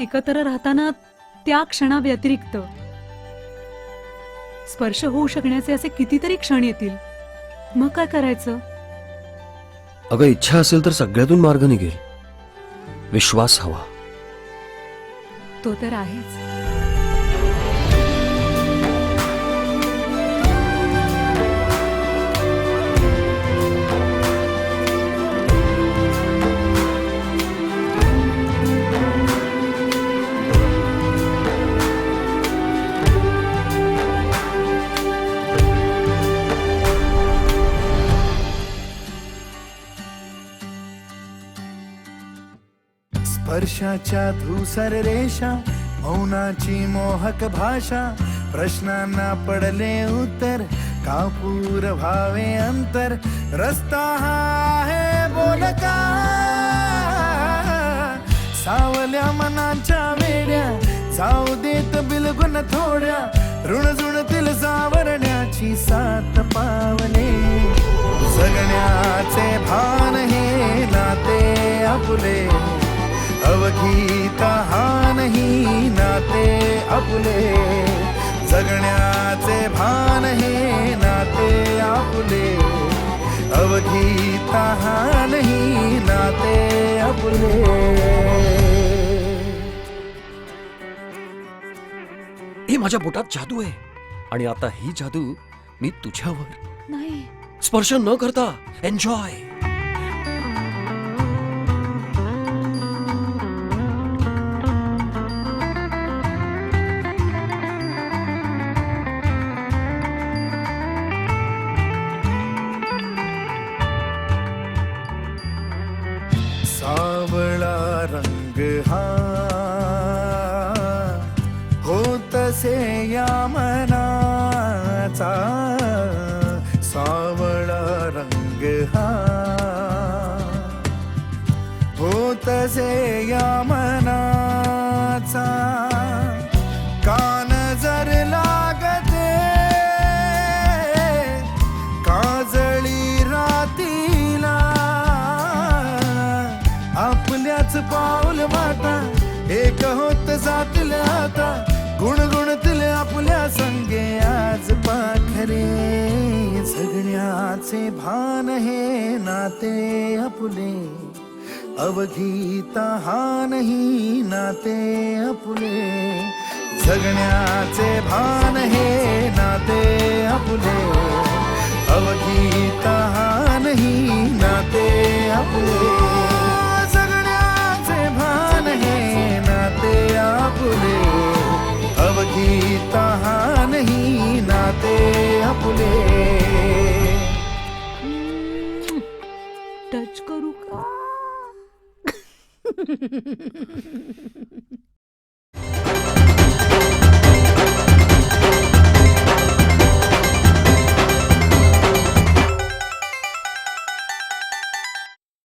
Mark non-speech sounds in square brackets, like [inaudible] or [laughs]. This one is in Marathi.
एकत्र राहताना त्या क्षणाव्यतिरिक्त स्पर्श होऊ शकण्याचे असे कितीतरी क्षण येतील. मग काय करायचं? अगं इच्छा असेल तर सगळ्यातून मार्ग निघेल. विश्वास हवा. तो तर आहेच. स्पर्शाच्या धूसर रेषा मौनाची मोहक भाषा प्रश्नांना पडले उत्तर कापूर भावे अंतर रस्ता हा आहे बोलका सावल्या मनाच्या वेड्या जाऊ देत बिलगुन थोड्या ऋण जुणतील सावरण्याची सात पावले. जगण्याचे आपुले. जगण्याचे भान हे नाते आपुले. अवघीत हा नाही नाते आपुले. हे माझ्या बोटात जादू आहे. आणि आता ही जादू मी तुझ्यावर. नाही. स्पर्श न करता एन्जॉय सावळा रंग हा होतसे या मनाचा आपल्याच पाऊल वाटा. एक होत जातील आता. गुणगुणतील आपल्या संगे आज पाखरे. जगण्याचे भान हे नाते आपले. अवघीता हा नाही नाते आपले. जगण्याचे भान हे आपुले. टच करू का? [laughs]